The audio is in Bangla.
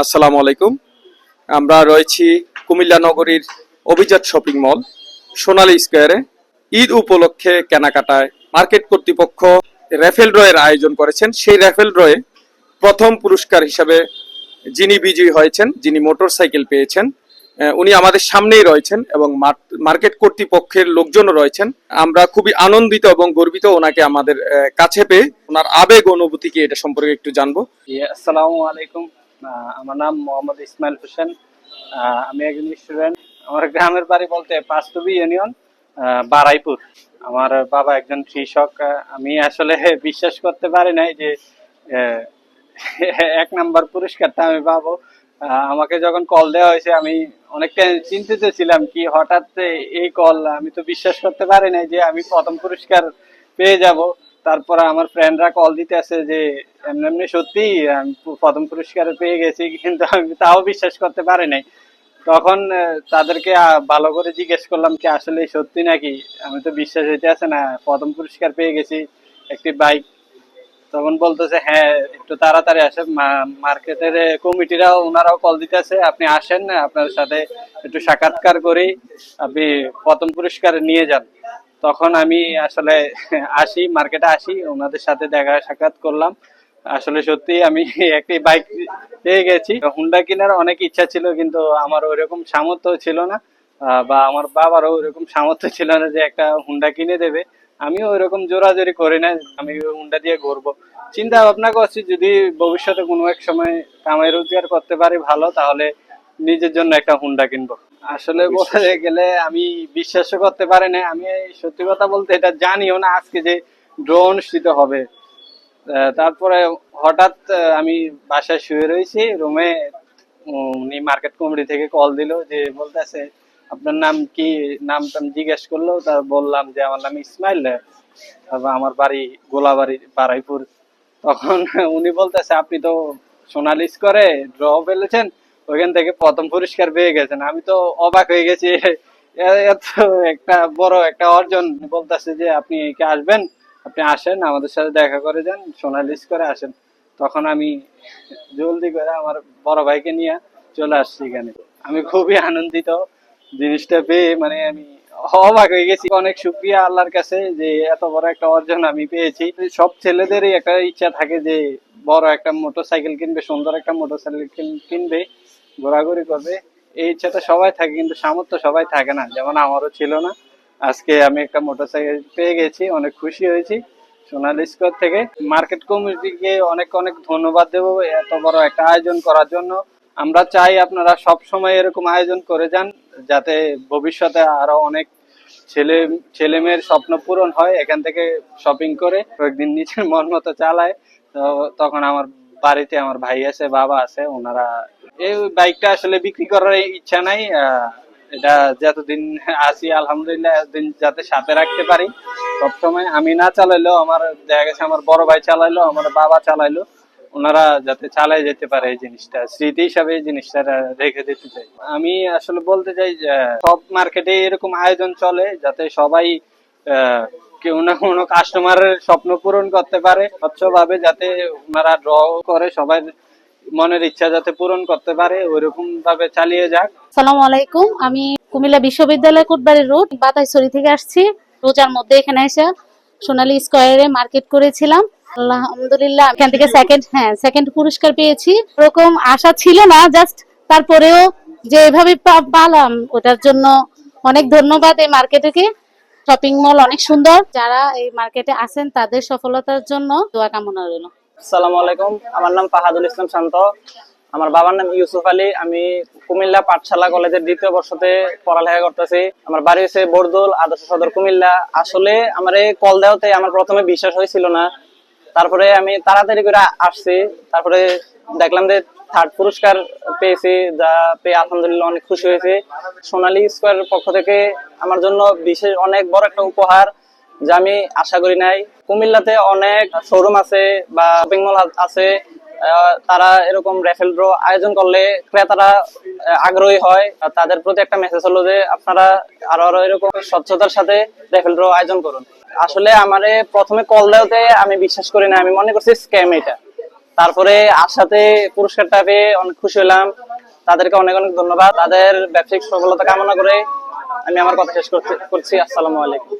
আসসালামু আলাইকুম। আমরা রয়েছি কুমিল্লা নগরীর অভিজাত শপিং মল, সোনালী স্কোয়ারে। ঈদ উপলক্ষে কেনাকাটায় মার্কেট কর্তৃপক্ষ র্যাফেল ড্রয়ের আয়োজন করেছেন। সেই র্যাফেল ড্রয়ে প্রথম পুরস্কার হিসাবে যিনি বিজয়ী হয়েছেন, যিনি মোটরসাইকেল পেয়েছেন উনি আমাদের সামনেই রয়েছেন এবং মার্কেট কর্তৃপক্ষের লোকজনও রয়েছেন। আমরা খুবই আনন্দিত এবং গর্বিত ওনাকে আমাদের কাছে পেয়ে ওনার আবেগ অনুভূতি কি এটা সম্পর্কে একটু জানব। আসসালামু আলাইকুম। আমার নাম মোহাম্মদ ইসমাইল হোসেন আমি একজন স্টুডেন্ট। আমার গ্রামের বাড়ি বলতে পাঁচটুবি ইউনিয়ন বারাইপুর। আমার বাবা একজন কৃষক আমি আসলে বিশ্বাস করতে পারি নাই যে এক নাম্বার পুরস্কারটা আমি পাবো। আমাকে যখন কল দেওয়া হয়েছে, আমি অনেকটা চিন্তিত ছিলাম কি হঠাৎ এই কল আমি তো বিশ্বাস করতে পারি নাই যে আমি প্রথম পুরস্কার পেয়ে যাব। তারপর আমার ফ্রেন্ডরা কল দিতে আছে যে, এমনি এমনি সত্যি আমি প্রথম পুরস্কার পেয়ে গেছি, কিন্তু আমি তাও বিশ্বাস করতে পারি নাই। তখন তাদেরকে ভালো করে জিজ্ঞেস করলাম কি আসলে সত্যি নাকি? আমি তো বিশ্বাস হইতে আছে না, প্রথম পুরস্কার পেয়ে গেছি, একটি বাইক তখন বলতেছে হ্যাঁ একটু তাড়াতাড়ি আসেন মার্কেটের কমিটিরাও ওনারাও কল দিতেছে, আপনি আসেন, আপনার সাথে একটু সাক্ষাৎকার করি, আপনি প্রথম পুরস্কার নিয়ে যান। তখন আমি আসলে আসি মার্কেটে আসি, ওনাদের সাথে দেখা সাক্ষাৎ করলাম। আসলে সত্যি আমি একটি বাইক পেয়ে গেছি। হুন্ডা কেনার অনেক ইচ্ছা ছিল, কিন্তু আমার ওইরকম সামর্থ্য ছিল না বা আমার বাবারও ওইরকম সামর্থ্য ছিল না যে একটা হুন্ডা কিনে দেবে। আমিও ওইরকম জোরাজোরি করি না, আমি হুন্ডা দিয়ে ঘুরবো। চিন্তা ভাবনা করছি, যদি ভবিষ্যতে কোনো এক সময় কামাই রোজগার করতে পারি ভালো, তাহলে নিজের জন্য একটা হুন্ডা কিনবো। আসলে বলতে গেলে আমি বিশ্বাসও করতে পারি না। আমি সত্যি কথা বলতে এটা জানিও না আজকে যে ড্র অনুষ্ঠিত হবে। তারপরে হঠাৎ আমি বাসায় শুয়ে রয়েছি। রুমে উনি মার্কেট কমিটি থেকে কল দিল যে বলতেছে আপনার নাম কি? নাম টাম জিজ্ঞেস করল। তা বললাম যে আমার নাম ইসমাইল। তারপর আমার বাড়ি গোলাবাড়ি বারাইপুর। তখন উনি বলতেছে আপনি তো সোনালিস করে ড্র ফেলেছেন। ওইখান থেকে প্রথম পুরস্কার পেয়ে গেছেন। আমি তো অবাক হয়ে গেছি। এত একটা বড় একটা অর্জন। বলতেছে যে, আপনি কি আসবেন? আপনি আসেন, আমাদের সাথে দেখা করে যান সোনালিস করে আসেন। তখন আমি জলদি করে আমার বড় ভাইকে নিয়ে চলে আসছি এখানে। আমি খুবই আনন্দিত জিনিসটা পেয়ে মানে আমি অবাক হয়ে গেছি। অনেক সুপ্রিয়া আল্লাহর কাছে যে, এত বড় একটা অর্জন আমি পেয়েছি। সব ছেলেদেরই একটা ইচ্ছা থাকে যে, বড় একটা মোটরসাইকেল কিনবে, সুন্দর একটা মোটরসাইকেল কিনবে। ঘোরাঘুরি করবে। এই ইচ্ছাটা সবাই থাকে, কিন্তু সামর্থ্য সবাই থাকে না। যেমন আমারও ছিল না। আজকে আমি একটা মোটরসাইকেল পেয়ে গেছি, অনেক খুশি হয়েছি সোনালী স্কোয়ার থেকে। মার্কেট কমিটিকে অনেক অনেক ধন্যবাদ দেবো এত বড় একটা আয়োজন করার জন্য। আমরা চাই আপনারা সব সময় এরকম আয়োজন করে যান, যাতে ভবিষ্যতে আরও অনেক ছেলে ছেলে মেয়ের স্বপ্ন পূরণ হয়, এখান থেকে শপিং করে। কয়েকদিন নিজের মন মতো চালায়। তো তখন আমার বাড়িতে আমার ভাই আছে, বাবা আছে, ওনারা এই বাইকটা আসলে বিক্রি করার ইচ্ছা নাই এটা যতদিন আসি আলহামদুলিল্লাহ, এতদিন যাতে সাথে রাখতে পারি। সবসময় আমি না চালাইলেও আমার, দেখা গেছে আমার বড় ভাই চালাইলো, আমার বাবা চালাইলো, ওনারা যাতে চালাই যেতে পারে এই জিনিসটা, স্মৃতি হিসাবে এই জিনিসটা রেখে দিতে চাই। আমি আসলে বলতে চাই সব মার্কেটে এরকম আয়োজন চলে, যাতে সবাই কেউ না কোনো কাস্টমারের স্বপ্ন পূরণ করতে পারে। স্বচ্ছভাবে যাতে ওনারা ড্র করে সবাই মনের ইচ্ছা যাতে পূরণ করতে পারে ওইরকম ভাবে চালিয়ে যাক। সালাম আলাইকুম, আমি কুমিল্লা বিশ্ববিদ্যালয় কোটবাড়ি রোড, বাতাইছড়ি থেকে আসছি। রোজার মধ্যে এখানে এসে সোনালী স্কোয়ারে মার্কেট করেছিলাম। আলহামদুলিল্লাহ, এখান থেকে সেকেন্ড হ্যাঁ সেকেন্ড পুরস্কার পেয়েছি। ওরকম আশা ছিল না জাস্ট তারপরেও যে এভাবে পালাম, ওটার জন্য অনেক ধন্যবাদ এই মার্কেটকে শপিং মল অনেক সুন্দর। যারা এই মার্কেটে আসেন তাদের সফলতার জন্য দোয়া কামনা রইল। আসসালামু আলাইকুম। আমার নাম ফাহাদুল ইসলাম শান্ত। আমার বাবার নাম ইউসুফ আলী। আমি কুমিল্লা পাঠশালা কলেজের দ্বিতীয় বর্ষতে পড়ালেখা করতেছি। আমার বাড়ি হচ্ছে বরদুল আদর্শ সদর কুমিল্লা। আসলে আমার এই কল দেওয়াতে আমার প্রথমে বিশ্বাস হয়েছিল না। তারপরে আমি তাড়াতাড়ি করে আসছি। তারপরে দেখলাম যে থার্ড পুরস্কার পেয়েছি, যা পেয়ে আলহামদুলিল্লাহ অনেক খুশি হয়েছি। সোনালী স্কোয়ার পক্ষ থেকে আমার জন্য বিশেষ অনেক বড় একটা উপহার, যা আমি আশা করি নাই। কুমিল্লাতে অনেক শোরুম আছে বা শপিং মল আছে তারা এরকম রেফেল ড্র আয়োজন করলে ক্রেতারা আগ্রহী হয়। তাদের প্রতি একটা মেসেজ হলো যে, আপনারা আরও আরও এরকম স্বচ্ছতার সাথে রেফেল ড্র আয়োজন করুন। আসলে আমারে প্রথমে কল দেওয়াতে আমি বিশ্বাস করি না আমি মনে করছি স্ক্যাম এটা। তারপরে আর সাথে পুরস্কারটা পেয়ে অনেক খুশি হলাম। তাদেরকে অনেক অনেক ধন্যবাদ। তাদের ব্যবসায়িক সফলতা কামনা করে আমি আমার কথা শেষ করছি। আসসালামু আলাইকুম।